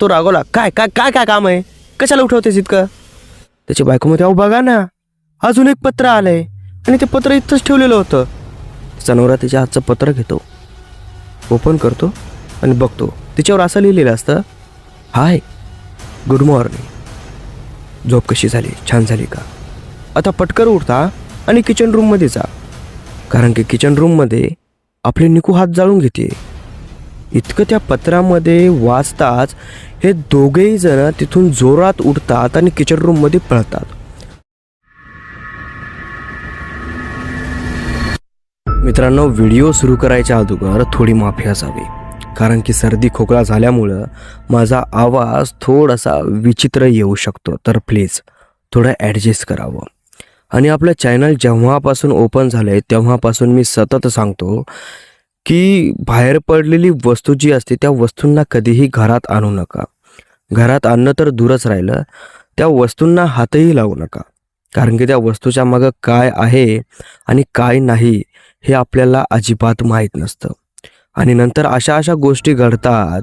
तो रागवला काय काय काय काय काम आहे? कशाला उठवतेस इतकं? त्याची बायको म्हणते अहो बघा ना. अजून एक पत्र आलंय आणि ते पत्र इथंच ठेवलेलं होतं. तिचा नवरा तिच्या हातचं पत्र घेतो. ओपन करतो आणि बघतो. तिच्यावर असं लिहिलेलं असतं हाय गुड मॉर्निंग. झोप कशी झाली? छान झाली का? आता पटकर उठता आणि किचन रूममध्ये जा. कारण की किचन रूममध्ये आपले निकू हात जाळून घेते. इतकं त्या पत्रामध्ये वाचताच हे दोघेही जण तिथून जोरात उठतात आणि किचन रूममध्ये पळतात. मित्रांनो व्हिडिओ सुरू करायच्या अगोदर थोडी माफी असावी. कारण की सर्दी खोकला झाल्यामुळं माझा आवाज थोडासा विचित्र येऊ शकतो. तर प्लीज थोडं ॲडजस्ट करावं. आणि आपलं चॅनल जेव्हापासून ओपन झालं आहे तेव्हापासून मी सतत सांगतो की बाहेर पडलेली वस्तू जी असते त्या वस्तूंना कधीही घरात आणू नका. घरात आणणं तर दूरच राहिलं. त्या वस्तूंना हातही लावू नका. कारण की त्या वस्तूच्या मागं काय आहे आणि काय नाही हे आपल्याला अजिबात माहीत नसतं. आणि नंतर अशा अशा गोष्टी घडतात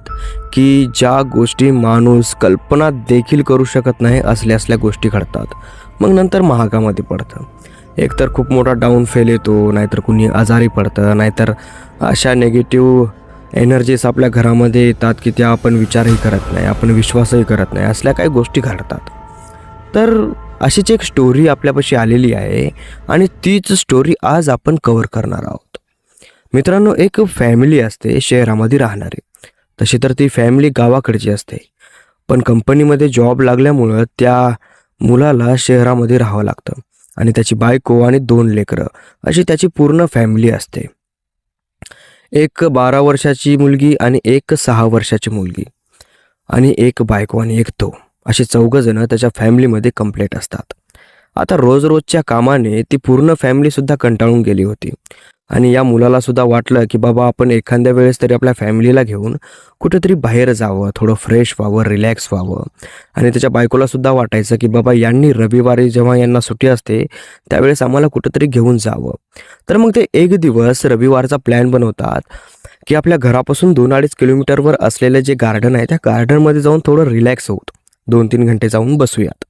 की ज्या गोष्टी माणूस कल्पना देखील करू शकत नाही असल्या असल्या गोष्टी घडतात. मग नंतर महागामध्ये पडतं. एकतर खूप मोठा डाऊन फेल येतो नाहीतर कुणी आजारी पडतं नाहीतर अशा नेगेटिव्ह एनर्जीज आपल्या घरामध्ये येतात की त्या आपण विचारही करत नाही आपण विश्वासही करत नाही असल्या काही गोष्टी घडतात. तर अशीच एक स्टोरी आपल्यापाशी आलेली आहे आणि तीच स्टोरी आज आपण कवर करणार आहोत. मित्रांनो एक फॅमिली असते शहरामध्ये राहणारी. तशी तर ती फॅमिली गावाकडची असते. पण कंपनीमध्ये जॉब लागल्यामुळं त्या मुलाला शहरामध्ये राहावं लागतं. आणि त्याची बायको आणि दोन लेकरं. अशी त्याची पूर्ण फॅमिली असते. एक बारा वर्षाची मुलगी आणि एक सहा वर्षाची मुलगी. आणि एक बायको आणि एक तो. असे चौघं जण त्याच्या फॅमिलीमध्ये कंप्लीट असतात. आता रोज रोजच्या कामाने ती पूर्ण फॅमिलीसुद्धा कंटाळून गेली होती. आणि या मुलाला सुद्धा वाटलं की बाबा आपण एखाद्या वेळेस तरी आपल्या फॅमिलीला घेऊन कुठेतरी बाहेर जावं थोडं फ्रेश व्हावं रिलॅक्स व्हावं. आणि त्याच्या बायकोला सुद्धा वाटायचं की बाबा यांनी रविवारी जेव्हा यांना सुट्टी असते त्यावेळेस आम्हाला कुठेतरी घेऊन जावं. तर मग ते एक दिवस रविवारचा प्लॅन बनवतात की आपल्या घरापासून दोन अडीच किलोमीटरवर असलेलं जे गार्डन आहे त्या गार्डनमध्ये जाऊन थोडं रिलॅक्स होत दोन तीन घंटे जाऊन बसूयात.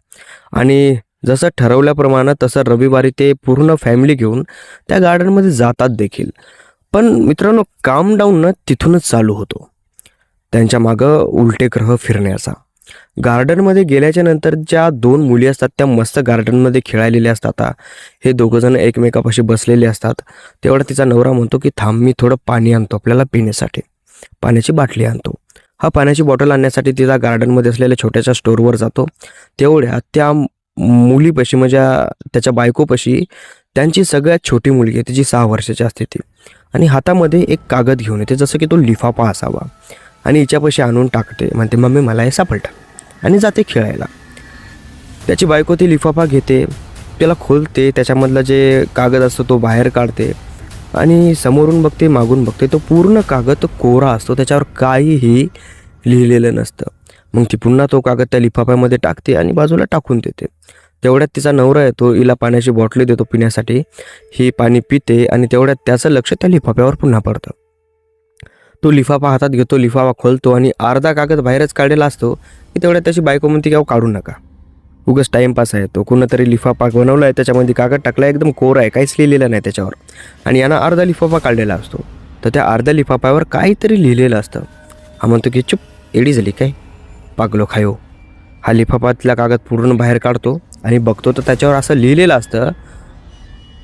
आणि जसं ठरवल्याप्रमाणे तसं रविवारी ते पूर्ण फॅमिली घेऊन त्या गार्डनमध्ये जातात देखील. पण मित्रांनो काम डाऊन ना तिथूनच चालू होतो. त्यांच्या मागं उलटे ग्रह फिरण्याचा. गार्डनमध्ये गेल्याच्यानंतर ज्या दोन मुली असतात त्या मस्त गार्डनमध्ये खेळायलेल्या असतात हे दोघंजण एकमेकापाशी बसलेले असतात. तेवढा तिचा नवरा म्हणतो की थांब मी थोडं पाणी आणतो आपल्याला पिण्यासाठी. पाण्याची बाटली आणतो. हा पाण्याची बॉटल आणण्यासाठी तिचा गार्डनमध्ये असलेल्या छोट्याशा स्टोअरवर जातो. तेवढ्या त्या मुलीपाशी म्हणजे त्याच्या बायकोपाशी त्यांची सगळ्यात छोटी मुलगी आहे तिची सहा वर्षाची असते ती. आणि हातामध्ये एक कागद घेऊन येते जसं की तो लिफाफा असावा. आणि हिच्यापाशी आणून टाकते म्हणते मम्मी मला हे सापडतं आणि जाते खेळायला. त्याची बायको ती लिफाफा घेते त्याला खोलते त्याच्यामधला जे कागद असतो तो बाहेर काढते. आणि समोरून बघते मागून बघते तो पूर्ण कागद कोरा असतो त्याच्यावर काहीही लिहिलेलं नसतं. मग ती पुन्हा तो कागद त्या लिफाफ्यामध्ये टाकते आणि बाजूला टाकून देते. तेवढ्यात तिचा नवरा येतो हिला पाण्याची बॉटली देतो पिण्यासाठी. ही पाणी पिते आणि तेवढ्यात त्याचं लक्ष त्या लिफाफ्यावर पुन्हा पडतं. तो लिफाफा हातात घेतो लिफाफा खोलतो आणि अर्धा कागद बाहेरच काढलेला असतो की तेवढ्यात त्याची बायको म्हणते की अहो काढू नका. उगस टाईमपास आहे तो. कोणतरी लिफाफा बनवला आहे त्याच्यामध्ये कागद टाकला एकदम कोर आहे काहीच लिहिलेलं नाही त्याच्यावर. आणि यानं अर्धा लिफाफा काढलेला असतो. तर त्या अर्ध्या लिफाफ्यावर काहीतरी लिहिलेलं असतं. हा म्हणतो की चुप एडी झाली काय? पागलो खायो. हा लिफाफातला कागद पूर्ण बाहेर काढतो आणि बघतो तर त्याच्यावर असं लिहिलेलं असतं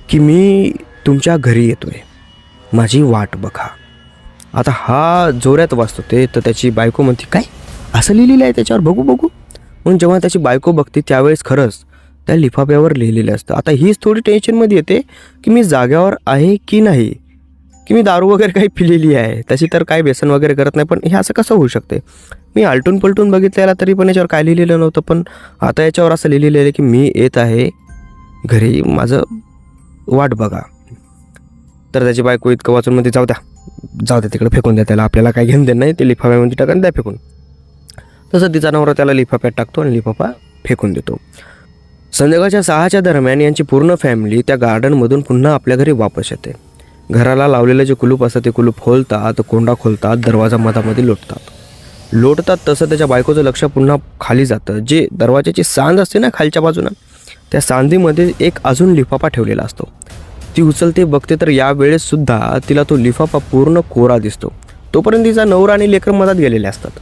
की मी तुमच्या घरी येतो आहे माझी वाट बघा. आता हा जोरात वाचतो ते तर त्याची बायको म्हणते काय? असं लिहिलेलं आहे त्याच्यावर? बघू बघू. म्हणून जेव्हा त्याची बायको बघते त्यावेळेस खरंच त्या लिफाफ्यावर लिहिलेलं असतं. आता हीच थोडी टेन्शनमध्ये येते की मी जाग्यावर आहे की नाही? की मी दारू वगैरे काही पिलेली आहे. तशी तर काही व्यसन वगैरे करत नाही पण हे असं कसं होऊ शकते? मी आलटून पलटून बघितलेला तरी पण याच्यावर काय लिहिलेलं नव्हतं पण आता याच्यावर असं लिहिलेलं आहे की मी येत आहे घरी माझं वाट बघा. तर त्याची बायको इतकं वाचून मध्ये जाऊ द्या जाऊ द्या तिकडे फेकून द्या त्याला आपल्याला काय घेऊन देत नाही ते लिफाफ्यामध्ये म्हणजे टाकून द्या फेकून. तसं तिचा नवरा त्याला लिफाफ्यात टाकतो आणि लिफाफा फेकून देतो. संध्याकाळच्या सहाच्या दरम्यान यांची पूर्ण फॅमिली त्या गार्डनमधून पुन्हा आपल्या घरी वापस येते. घराला लावलेलं जे कुलूप असतं ते कुलूप खोलतात कोंडा खोलतात दरवाजा मधामध्ये लोटतात. लोटतात तसं त्याच्या बायकोचं लक्ष पुन्हा खाली जातं. जे दरवाजाची सांद असते ना खालच्या बाजूनं त्या सांधीमध्ये एक अजून लिफाफा ठेवलेला असतो. ती उचलते बघते तर यावेळेससुद्धा तिला तो लिफाफा पूर्ण कोरा दिसतो. तोपर्यंत तिचा नवरा आणि लेकर मधात गेलेले असतात.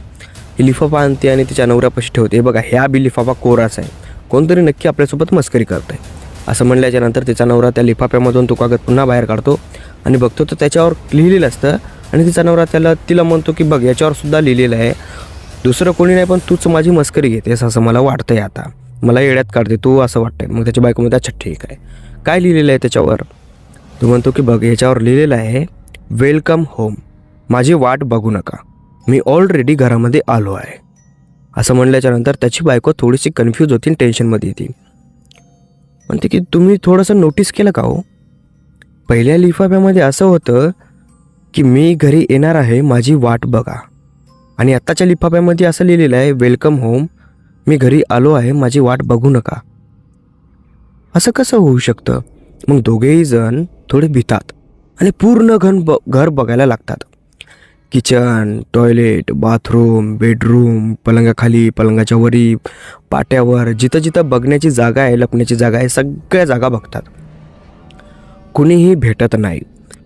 ही लिफाफा आणते आणि तिच्या नवऱ्यापाशी ठेवते. हे बघा ह्या बी लिफाफा कोराच आहे. कोणतरी नक्की आपल्यासोबत मस्करी करत आहे असं म्हणल्याच्या नंतर तिचा नवरा त्या लिफाफ्यामधून तो कागद पुन्हा बाहेर काढतो. आणि बघतो तर त्याच्यावर लिहिलेलं असतं. आणि तिचा नवरा त्याला तिला म्हणतो की बघ याच्यावर सुद्धा लिहिलेलं आहे. दुसरं कोणी नाही पण तूच माझी मस्करी घेतेस असं मला वाटतंय आता. मला येड्यात काढते तू असं वाटतंय. मग त्याच्या बायकोमध्ये अच्छा ठीक आहे. काय लिहिलेलं आहे त्याच्यावर? तो म्हणतो की बघ याच्यावर लिहिलेलं आहे वेलकम होम. माझी वाट बघू नका. मी ऑलरेडी घरामध्ये आलो आहे. असं म्हणल्याच्या नंतर त्याची बायको थोडीशी कन्फ्यूज होती टेन्शनमध्ये येते. म्हणते की तुम्ही थोडंसं नोटीस केलं का हो? पहिल्या लिफाफ्यामध्ये असं होतं की मी घरी येणार आहे माझी वाट बघा. आणि आत्ताच्या लिफाफ्यामध्ये असं लिहिलेलं आहे वेलकम होम मी घरी आलो आहे माझी वाट बघू नका. असं कसं होऊ शकतं? मग दोघेही जण थोडे भितात आणि पूर्ण घन ब घर बघायला लागतात. किचन टॉयलेट बाथरूम बेडरूम पलंगाखाली पलंगाच्या वरी पाट्यावर जिथं जिथं बघण्याची जागा आहे लपण्याची जागा आहे सगळ्या जागा बघतात. कुणीही भेटत नाही.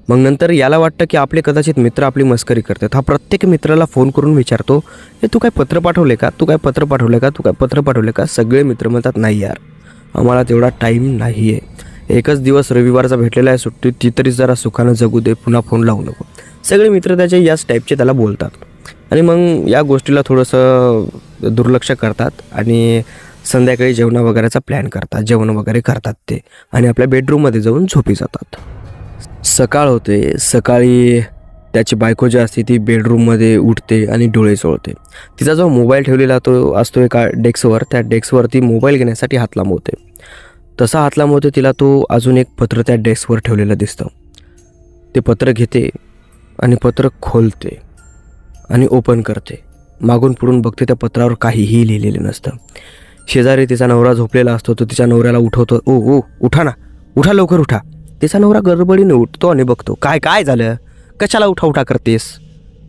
मग नंतर याला वाटतं की आपले कदाचित मित्र आपली मस्करी करतात. हा प्रत्येक मित्राला फोन करून विचारतो हे तू काय पत्र पाठवले का? तू काय पत्र पाठवले का? तू काय पत्र पाठवले का? सगळे मित्र म्हणतात नाही यार आम्हाला तेवढा टाईम नाही आहे एकच दिवस रविवारचा भेटलेला आहे सुट्टी ती तरी जरा सुखानं जगू दे पुन्हा फोन लावू नको. सगळे मित्र त्याचे याच टाईपचे त्याला बोलतात. आणि मग या गोष्टीला थोडंसं दुर्लक्ष करतात. आणि संध्याकाळी जेवणा वगैरेचा प्लॅन करतात जेवण वगैरे करतात ते. आणि आपल्या बेडरूममध्ये जाऊन झोपी जातात. सकाळ होते सकाळी त्याची बायको जी असते ती बेडरूममध्ये उठते आणि डोळे चोळते. तिचा जो मोबाईल ठेवलेला तो असतो एका डेस्कवर त्या डेस्कवरती मोबाईल घेण्यासाठी हात लांबवते. तसा हात लांबवते तिला तो अजून एक पत्र त्या डेस्कवर ठेवलेलं दिसतं. ते पत्र घेते आणि पत्र खोलते आणि ओपन करते. मागून पुढून बघते त्या पत्रावर काहीही लिहिलेलं नसतं. शेजारी तिचा नवरा झोपलेला असतो तो तिच्या नवऱ्याला उठवतो. ओ ओ उठा ना. उठा लवकर उठा. तिचा नवरा गडबडीने उठतो आणि बघतो काय काय झालं? कशाला उठा उठा करतेस?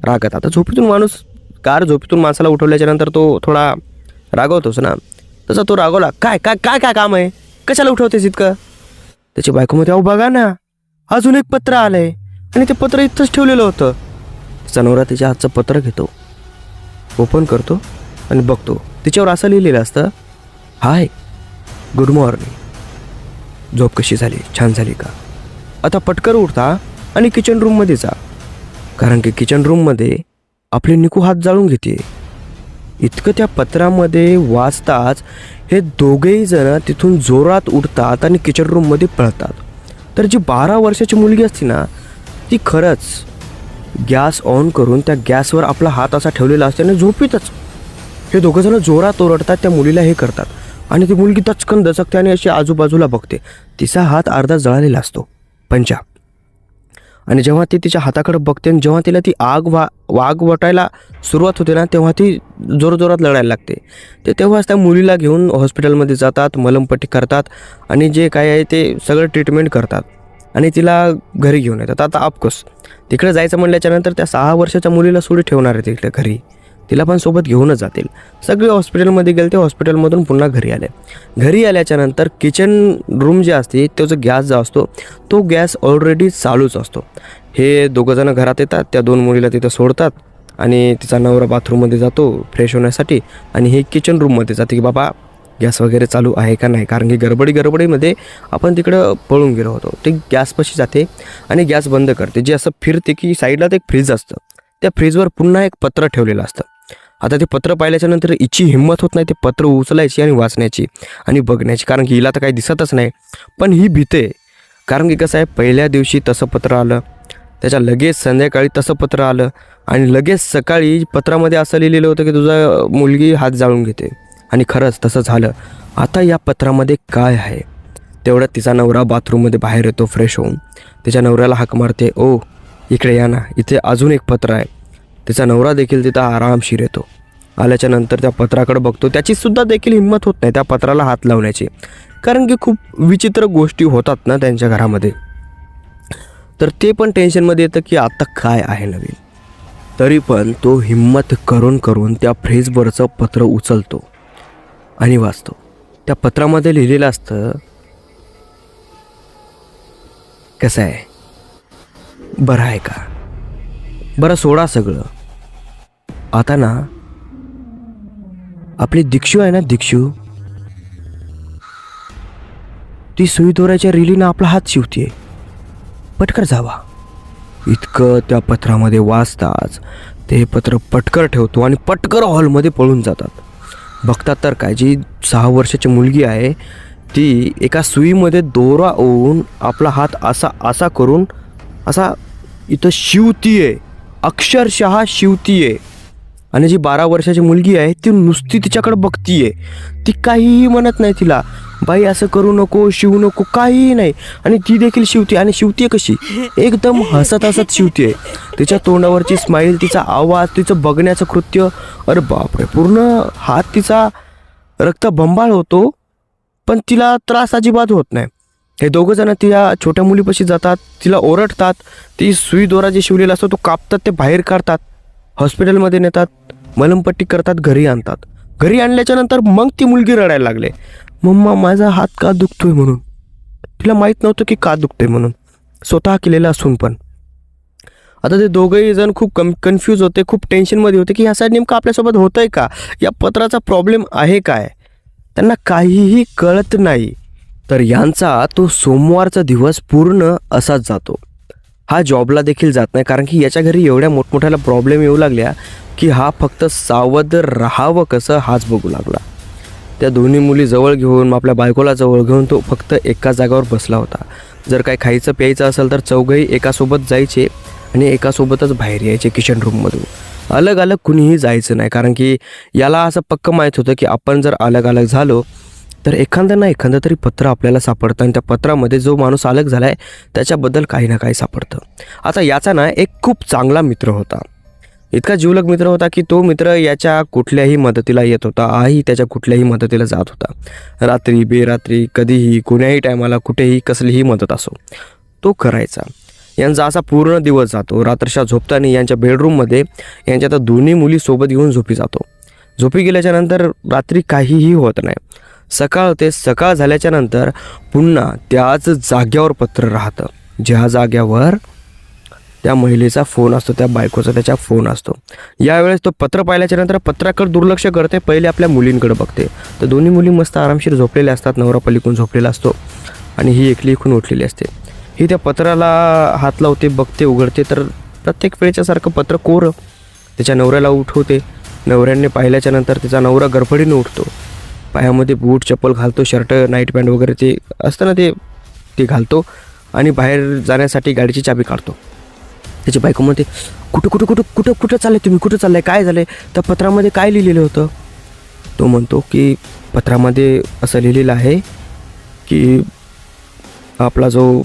रागत. आता झोपेतून माणूस कार झोपेतून माणसाला उठवल्याच्या नंतर तो थोडा रागवतोच ना. तसा तो रागवला काय काय काय काय काम आहे? कशाला उठवतेस इतकं? त्याची बायकोमध्ये अहो बघा ना. अजून एक पत्र आलंय. आणि ते पत्र इथंच ठेवलेलं होतं. तिचा नवरा तिच्या हातचं पत्र घेतो ओपन करतो आणि बघतो. तिच्यावर असं लिहिलेलं असतं हाय गुड मॉर्निंग झोप कशी झाली? छान झाली का? आता पटकर उठता आणि किचन रूममध्ये जा. कारण की किचन रूममध्ये आपले निकू हात जाळून घेते. इतकं त्या पत्रामध्ये वाचताच हे दोघेही जण तिथून जोरात उठतात आणि किचन रूममध्ये पळतात. तर जी बारा वर्षाची मुलगी असते ना ती खरंच गॅस ऑन करून त्या गॅसवर आपला हात असा ठेवलेला असते आणि झोपीतच. हे दोघंजणं जोरात ओरडतात त्या मुलीला हे करतात. आणि ती मुलगी दचकन दचकते आणि अशी आजूबाजूला बघते. तिचा हात अर्धा जळालेला असतो. पंजाब आणि जेव्हा ती तिच्या हाताकडे बघते आणि जेव्हा तिला ती आग वा वाग वटायला सुरुवात होते ना तेव्हा ती जोरजोरात लढायला लागते. ते तेव्हाच त्या मुलीला घेऊन हॉस्पिटलमध्ये जातात मलमपट्टी करतात आणि जे काय आहे ते सगळं ट्रीटमेंट करतात. आणि तिला घरी घेऊन येतात. आता अफकोर्स तिकडे जायचं म्हटल्याच्यानंतर त्या सहा वर्षाच्या मुलीला सोडी ठेवणार आहे तिकडे घरी. तिला पण सोबत घेऊनच जातील. सगळे हॉस्पिटलमध्ये गेले ते हॉस्पिटलमधून पुन्हा घरी आले. घरी आल्याच्यानंतर किचन रूम जे असते तो जो गॅस जो असतो तो गॅस ऑलरेडी चालूच असतो. हे दोघंजणं घरात येतात त्या दोन मुलीला तिथं सोडतात आणि तिचा नवरा बाथरूममध्ये जातो फ्रेश होण्यासाठी आणि हे किचन रूममध्ये जाते की बाबा गॅस वगैरे चालू आहे का नाही? कारण की गडबडी गडबडीमध्ये आपण तिकडं पळून गेलो होतो. ते गॅसपाशी जाते आणि गॅस बंद करते. जे असं फिरते की साईडला ते एक फ्रीज असतं. त्या फ्रीजवर पुन्हा एक पत्र ठेवलेलं असतं. आता ते पत्र पाहिल्याच्या नंतर हिची हिंमत होत नाही ते पत्र उचलायची आणि वाचण्याची आणि बघण्याची. कारण की हिला तर काही दिसतच नाही. पण ही भीते कारण की कसं आहे पहिल्या दिवशी तसं पत्र आलं त्याच्या लगेच संध्याकाळी तसं पत्र आलं आणि लगेच सकाळी पत्रामध्ये असं लिहिलेलं होतं की तुझा मुलगी हात जाळून घेते. आणि खरंच तसं झालं. आता या पत्रामध्ये काय आहे? तेवढ्यात तिचा नवरा बाथरूममध्ये बाहेर येतो फ्रेश होऊन. तिच्या नवऱ्याला हाक मारते ओ इकडे या ना. इथे अजून एक पत्र आहे. तिचा नवरा देखील तिथं आरामशीर येतो. आल्याच्यानंतर त्या पत्राकडे बघतो. त्याची सुद्धा देखील हिंमत होत नाही त्या पत्राला हात लावण्याची. कारण की खूप विचित्र गोष्टी होतात ना त्यांच्या घरामध्ये. तर ते पण टेन्शनमध्ये येतं की आता काय आहे नवीन. तरी पण तो हिंमत करून करून त्या फ्रेजवरचं पत्र उचलतो आणि वाचतो. त्या पत्रामध्ये लिहिलेलं असतं कसं आहे? बरं आहे का? बरं सोडा सगळं. आता ना आपली दीक्षू आहे ना दीक्षू? ती सुई दोऱ्याच्या रिलीनं आपला हात शिवतीये. पटकर जावा. इतकं त्या पत्रामध्ये वाचताच ते पत्र पटकर ठेवतो आणि पटकर हॉलमध्ये पळून जातात. बघतात तर काय जी सहा वर्षाची मुलगी आहे ती एका सुईमध्ये दोरा ओवून आपला हात असा असा करून असा इथं शिवतीये. अक्षरशः शिवतीये. आणि जी बारा वर्षाची मुलगी आहे ती नुसती तिच्याकडे बघतीये. ती काहीही म्हणत नाही तिला. बाई असं करू नको शिवू नको काहीही नाही. आणि ती देखील शिवते. आणि शिवते कशी? एकदम हसत हसत शिवते तिच्या तोंडावरची स्माईल तिचा आवाज तिचं बघण्याचं कृत्य. अरे बापरे पूर्ण हात तिचा रक्त बंबाळ होतो पण तिला त्रास अजिबात होत नाही. हे दोघं जण तिच्या छोट्या मुलीपाशी जातात तिला ओरडतात. ती सुई दोरा जे शिवलेला असतो तो कापतात ते बाहेर काढतात. हॉस्पिटलमध्ये नेतात मलमपट्टी करतात घरी आणतात. घरी आणल्याच्या नंतर मग ती मुलगी रडायला लागले. मम्मा माझा हात का दुखतोय म्हणून? तिला माहीत नव्हतं की का दुखतोय म्हणून. स्वतः केलेलं असून पण. आता ते दोघंही जण खूप कम कन्फ्यूज होते खूप टेन्शनमध्ये होते की ह्यासाठी नेमकं आपल्यासोबत होतंय का? या पत्राचा प्रॉब्लेम आहे काय? त्यांना काहीही कळत नाही. तर यांचा तो सोमवारचा दिवस पूर्ण असाच जातो. हा जॉबला देखील जात नाही. कारण की याच्या घरी एवढ्या मोठमोठ्याला प्रॉब्लेम येऊ लागल्या की हा फक्त सावध राहावं कसं हाच बघू लागला. त्या दोन्ही मुली जवळ घेऊन आपल्या बायकोला जवळ घेऊन तो फक्त एका जागावर बसला होता. जर काय खायचं प्यायचं असेल तर चौघही एकासोबत जायचे आणि एकासोबतच बाहेर यायचे किचन रूममधून अलग अलग कुणीही जायचं नाही. कारण की याला असं पक्क माहीत होतं की आपण जर अलग अलग झालो तर एखादं ना एखादं तरी पत्र आपल्याला सापडतं आणि त्या पत्रामध्ये जो माणूस अलग झाला आहे त्याच्याबद्दल काही ना काही सापडतं. आता याचा ना एक खूप चांगला मित्र होता. इतका जीवलग मित्र होता की तो मित्र याच्या कुठल्याही मदतीला येत होता आही त्याच्या कुठल्याही मदतीला जात होता. रात्री बेरात्री कधीही कोण्याही टायमाला कुठेही कसलीही मदत असो तो करायचा. यांचा असा पूर्ण दिवस जातो. रात्रशा झोपताना यांच्या बेडरूममध्ये यांच्या आता दोन्ही मुली सोबत घेऊन झोपी जातो. झोपी गेल्याच्यानंतर रात्री काहीही होत नाही. सकाळ होते सकाळ झाल्याच्यानंतर पुन्हा त्याच जाग्यावर पत्र राहतं. ज्या जाग्यावर त्या महिलेचा फोन असतो त्या बायकोचा त्याचा फोन असतो. यावेळेस तो पत्र पाहिल्याच्या नंतर पत्राकडे दुर्लक्ष करते पहिले आपल्या मुलींकडे बघते. तर दोन्ही मुली मस्त आरामशीर झोपलेल्या असतात नवरा पलीकडून झोपलेला असतो आणि ही एकली एकून उठलेली असते. ही त्या पत्राला हात लावते बघते उघडते तर प्रत्येक वेळेच्यासारखं पत्र कोर. त्याच्या नवऱ्याला उठवते. नवऱ्याने पाहिल्याच्या नंतर त्याचा नवरा गडबडीने उठतो. पायामध्ये बूट चप्पल घालतो शर्ट नाईट पॅन्ट वगैरे ते असतं ना ते ते घालतो आणि बाहेर जाण्यासाठी गाडीची चाबी काढतो. त्याची बायको म्हणते कुठं कुठं कुठं कुठं कुठं चाललंय तुम्ही? कुठं चाललं आहे काय झालं आहे त्या पत्रामध्ये काय लिहिलेलं होतं? तो म्हणतो की पत्रामध्ये असं लिहिलेलं आहे की आपला जो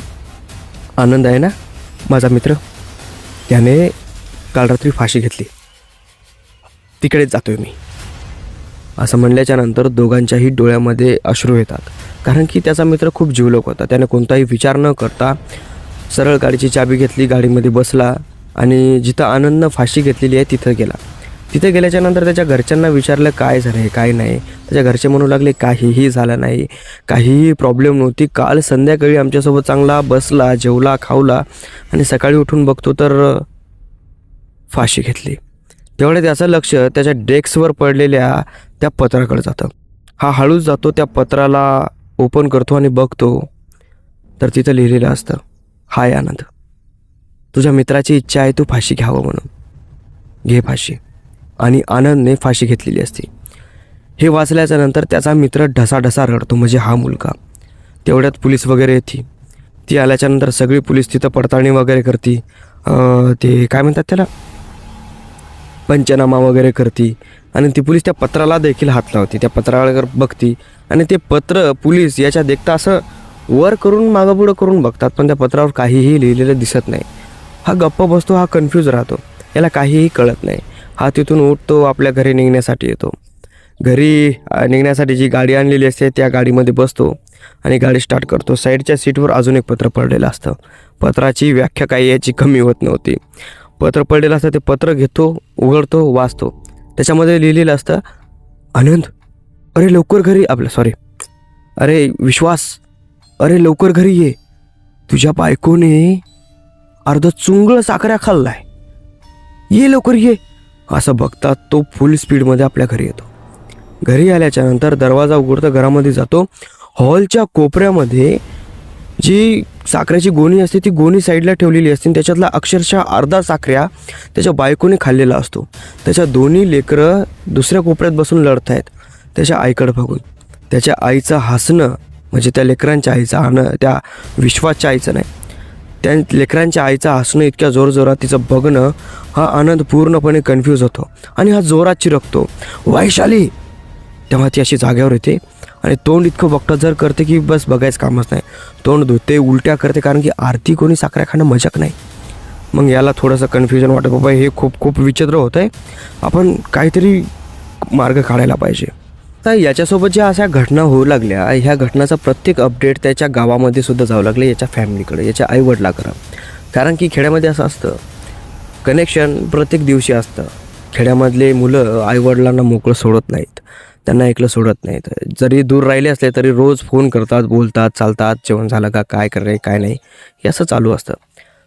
आनंद आहे ना माझा मित्र त्याने काल रात्री फाशी घेतली. तिकडेच जातोय मी. असं म्हणल्याच्या नंतर दोघांच्याही डोळ्यामध्ये अश्रू येतात. कारण की त्याचा मित्र खूप जीवलक होता. त्याने कोणताही विचार न करता सरळ गाडीची चाबी घेतली गाडीमध्ये बसला आणि जिथं आनंदनं फाशी घेतलेली आहे तिथं गेला. तिथं गेल्याच्यानंतर त्याच्या घरच्यांना विचारलं काय झालं आहे काय नाही? त्याच्या घरचे म्हणू लागले काहीही झालं नाही. काहीही प्रॉब्लेम नव्हती. काल संध्याकाळी आमच्यासोबत चांगला बसला जेवला खावला आणि सकाळी उठून बघतो तर फाशी घेतली. तेवढे त्याचं लक्ष त्याच्या डेस्कवर पडलेल्या त्या पत्राकडे जातं. हा हळूच जातो त्या पत्राला ओपन करतो आणि बघतो. तर तिथं लिहिलेलं असतं हाय आनंद तुझ्या मित्राची इच्छा आहे तू फाशी घ्यावं म्हणून. घे फाशी. आणि आनंदने फाशी घेतलेली असते. हे वाचल्याच्या नंतर त्याचा मित्र ढसाढसा रडतो म्हणजे हा मुलगा. तेवढ्यात पोलीस वगैरे येते. ती आल्याच्यानंतर सगळी पोलीस तिथं पडताळणी वगैरे करते. ते काय म्हणतात त्याला? पंचनामा वगैरे करते. आणि ती पोलीस त्या पत्राला देखील हात लावते. त्या पत्रावर बघती. आणि ते पत्र पोलीस याच्या देखता असं वर करून मागं पुढं करून बघतात. पण त्या पत्रावर काहीही लिहिलेलं दिसत नाही. हा गप्प बसतो हा कन्फ्यूज राहतो. याला काहीही कळत नाही. हा तिथून उठतो आपल्या घरी निघण्यासाठी येतो. घरी निघण्यासाठी जी गाडी आणलेली असते त्या गाडीमध्ये बसतो. आणि गाडी स्टार्ट करतो. साईडच्या सीटवर अजून एक पत्र पडलेलं असतं. पत्राची व्याख्या काही याची कमी होत नव्हती. पत्र पडलेलं असतं ते पत्र घेतो उघडतो वाचतो. त्याच्यामध्ये लिहिलेलं असतं आनंद अरे लवकर घरी आपलं सॉरी अरे विश्वास अरे लवकर घरी ये. तुझ्या बायकोने अर्ध चुंगळ साखऱ्या खाल्लाय. ये लवकर ये. असं बघता तो फुल स्पीडमध्ये आपल्या घरी येतो. घरी आल्याच्यानंतर दरवाजा उघडतो घरामध्ये जातो. हॉलच्या कोपऱ्यामध्ये जी साखरेची गोणी असते ती गोणी साईडला ठेवलेली असते आणि त्याच्यातला अक्षरशः अर्धा साखऱ्या त्याच्या बायकोने खाल्लेला असतो. त्याच्या दोन्ही लेकरं दुसऱ्या कोपऱ्यात बसून लढत आहेत त्याच्या आईकडे बघून. त्याच्या आईचं हसणं म्हणजे त्या लेकरांच्या आईचं आणणं त्या विश्वासच्या आईचं नाही. त्या लेकरांच्या आईचं हसणं इतक्या जोरजोरात तिचं बघणं हा आनंद पूर्णपणे कन्फ्यूज होतो. आणि हा जोरात चिरकतो. वैशाली! तेव्हा ती अशी जाग्यावर येते. आणि तोंड इतकं बघतं जर करते की बस बघायचं कामच नाही. तोंड धुते उलट्या करते कारण की आरती कोणी साखऱ्या खाणं मजाक नाही. मग याला थोडंसं कन्फ्युजन वाटत बाबा हे खूप खूप विचित्र होतं आहे आपण काहीतरी मार्ग काढायला पाहिजे. तर याच्यासोबत ज्या अशा घटना होऊ लागल्या ह्या घटनाचा प्रत्येक अपडेट त्याच्या गावामध्ये सुद्धा जाऊ लागले याच्या फॅमिलीकडे याच्या आईवडिलाकडं. कारण की खेड्यामध्ये असं असतं कनेक्शन प्रत्येक दिवशी असतं. खेड्यामधले मुलं आईवडिलांना मोकळं सोडत नाहीत. त्यांना ऐकलं सोडत नाहीत जरी दूर राहिले असले तरी रोज फोन करतात बोलतात चालतात जेवण झालं का काय कर काय नाही हे असं चालू असतं.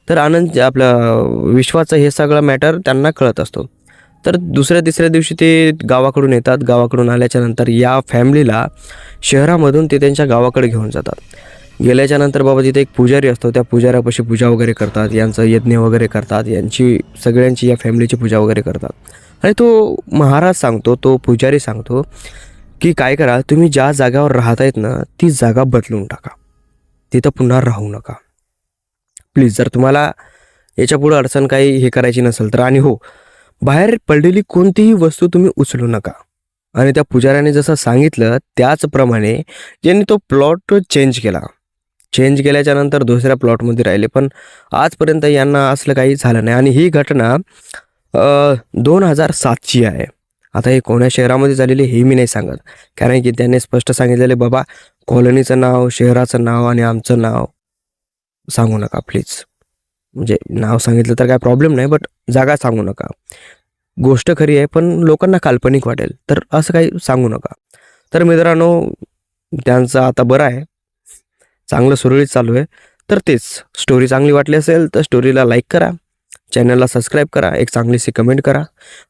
तर आनंद आपल्या विश्वाचं हे सगळं मॅटर त्यांना कळत असतो. तर दुसऱ्या तिसऱ्या दिवशी ते गावाकडून येतात. गावाकडून आल्याच्यानंतर या फॅमिलीला शहरामधून ते त्यांच्या गावाकडे घेऊन जातात. गेल्याच्यानंतर बाबा तिथे एक पुजारी असतो. त्या पुजाऱ्यापाशी पूजा वगैरे करतात. यांचं यज्ञ वगैरे करतात. यांची सगळ्यांची या फॅमिलीची पूजा वगैरे करतात. आणि तो महाराज सांगतो तो पुजारी सांगतो की काय करा तुम्ही ज्या जाग्यावर राहत आहेत ना ती जागा बदलून टाका. तिथं पुन्हा राहू नका. प्लीज जर तुम्हाला याच्या पुढं अडचण काही हे करायची नसेल तर. आणि हो बाहेर पडलेली कोणतीही वस्तू तुम्ही उचलू नका. आणि त्या पुजाऱ्याने जसं सांगितलं त्याचप्रमाणे ज्यांनी तो प्लॉट चेंज केला. चेंज केल्याच्यानंतर दुसऱ्या प्लॉटमध्ये राहिले. पण आजपर्यंत यांना असलं काही झालं नाही. आणि ही घटना दोन हजार सातची आहे. आता हे कोण्या शहरामध्ये झालेली हे मी नाही सांगत. कारण की त्यांनी स्पष्ट सांगितलेले बाबा कॉलनीचं नाव शहराचं नाव आणि आमचं नाव. सांगू नका प्लीज म्हणजे नाव सांगितलं तर काय प्रॉब्लेम नाही बट जागा सांगू नका. गोष्ट खरी आहे पण लोकांना काल्पनिक वाटेल तर असं काही सांगू नका. तर मित्रांनो त्यांचं आता बरं आहे. चांगलं सुरळीत चालू आहे. तर तेच स्टोरी चांगली वाटली असेल तर स्टोरीला लाईक करा. चॅनलला सबस्क्राईब करा एक चांगलीशी कमेंट करा.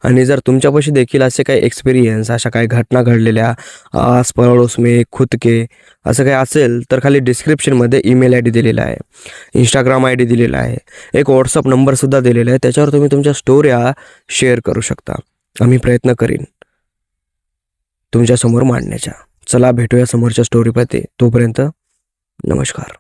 आणि जर तुमच्यापाशी देखील असे काही एक्सपिरियन्स अशा काही घटना घडलेल्या आस पडोस खुदके असं काही असेल तर खाली डिस्क्रिप्शनमध्ये ईमेल आय डी दिलेला आहे. इंस्टाग्राम आय डी दिलेला आहे. एक व्हॉट्सअप नंबरसुद्धा दिलेला आहे. त्याच्यावर तुम्ही तुमच्या स्टोऱ्या शेअर करू शकता. आम्ही प्रयत्न करीन. तुमच्यासमोर मांडण्याच्या चला भेटूया समोरच्या स्टोरीमध्ये तोपर्यंत नमस्कार.